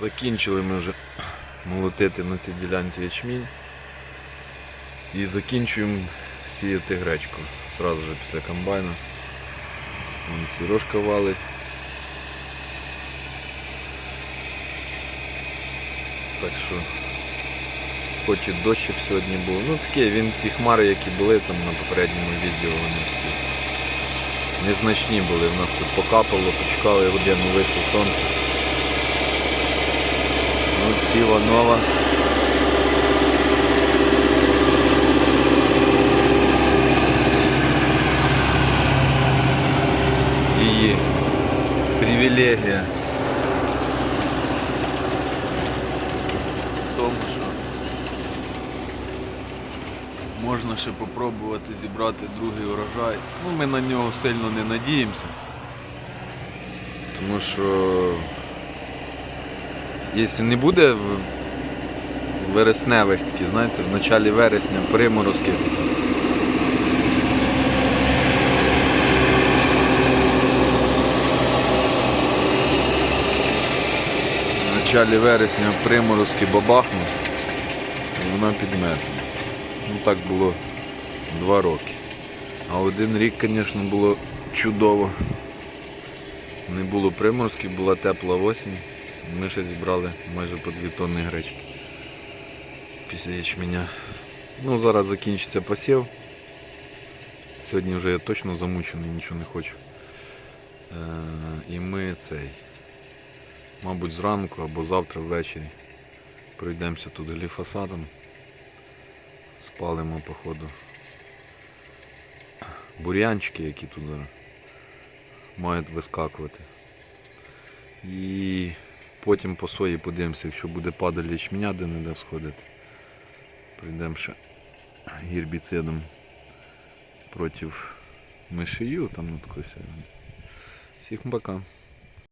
Закінчили ми вже молотити на цій ділянці ячмінь. І закінчуємо сіяти гречку. Сразу же після комбайну. Вон Сережка валить. Так що хоч і дощик сьогодні був. Ну таке, він ті хмари, які були там на попередньому відео, вони такі незначні були. У нас тут покапало, почекали годину, вийшло сонце. Сіла нова. Її привілегія. В тому, що можна ще попробувати зібрати другий урожай. Ну, ми на нього сильно не надіємося. Тому що якщо не буде вересневих такі, знаєте, в началі вересня приморозки. В началі вересня приморозки бабахнуть і вона підмерзне. Ну так було два роки. А один рік, звісно, було чудово. Не було приморозків, була тепла осінь. Ми ще зібрали майже по 2 тонни гречки після ячменя. Ну, зараз закінчиться посів. Сьогодні вже я точно замучений, нічого не хочу. Е, і ми цей, мабуть, зранку або завтра ввечері пройдемося тут гліфосатом. Спалимо, походу. Бур'янчики, які тут мають вискакувати. І потім по сої подивимося, якщо буде падаль ячменя, де не де сходити. Прийдемо ще гербіцидом проти мишею, там ну такой все. Всіх пока.